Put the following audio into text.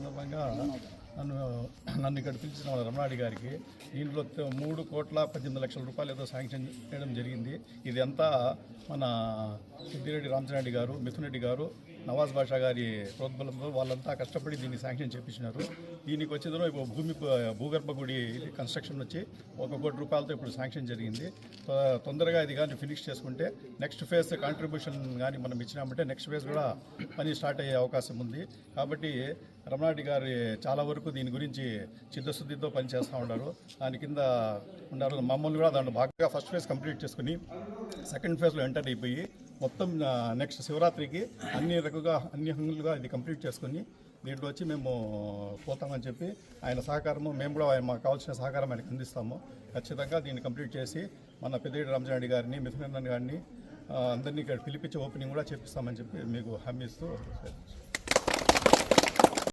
Não vai enganar. నన్ను నన్ను ఇక్కడ పిలిచిన రమణాడి గారికి దీంట్లో మూడు కోట్ల పద్దెనిమిది లక్షల రూపాయలు ఏదో శాంక్షన్ చేయడం జరిగింది. ఇది అంతా మన సిద్దిరెడ్డి రామచంద్రెడ్డి గారు మిథున్ రెడ్డి గారు నవాజ్ బాషా గారి ప్రోద్బలంతో వాళ్ళంతా కష్టపడి దీన్ని శాంక్షన్ చేపించినారు. దీనికి వచ్చేదో ఇప్పుడు భూమి భూగర్భ గుడి కన్స్ట్రక్షన్ వచ్చి ఒక కోటి రూపాయలతో ఇప్పుడు శాంక్షన్ జరిగింది. తొందరగా ఇది కానీ ఫినిష్ చేసుకుంటే నెక్స్ట్ ఫేజ్ కాంట్రిబ్యూషన్ కానీ మనం ఇచ్చినామంటే నెక్స్ట్ ఫేజ్ కూడా పని స్టార్ట్ అయ్యే అవకాశం ఉంది. కాబట్టి రమణారెడ్డి గారి చాలా వరకు దీని గురించి చిత్తశుద్ధితో పనిచేస్తూ ఉన్నారు. దాని కింద ఉన్నారు. మమ్మల్ని కూడా దాంట్లో బాగా ఫస్ట్ ఫేజ్ కంప్లీట్ చేసుకుని సెకండ్ ఫేజ్లో ఎంటర్ అయిపోయి మొత్తం నెక్స్ట్ శివరాత్రికి అన్ని రకంగా అన్ని హంగులుగా ఇది కంప్లీట్ చేసుకుని దీంట్లో వచ్చి మేము పోతామని చెప్పి ఆయన సహకారము మేము కూడా ఆయన మాకు కావాల్సిన సహకారం ఆయనకు అందిస్తాము. ఖచ్చితంగా దీన్ని కంప్లీట్ చేసి మన పెద్దిరెడ్డి రామచంద్ర గారిని మిథునందన్ గారిని అందరినీ ఇక్కడ పిలిపించి ఓపెనింగ్ కూడా చేపిస్తామని చెప్పి మీకు హామీ ఇస్తూ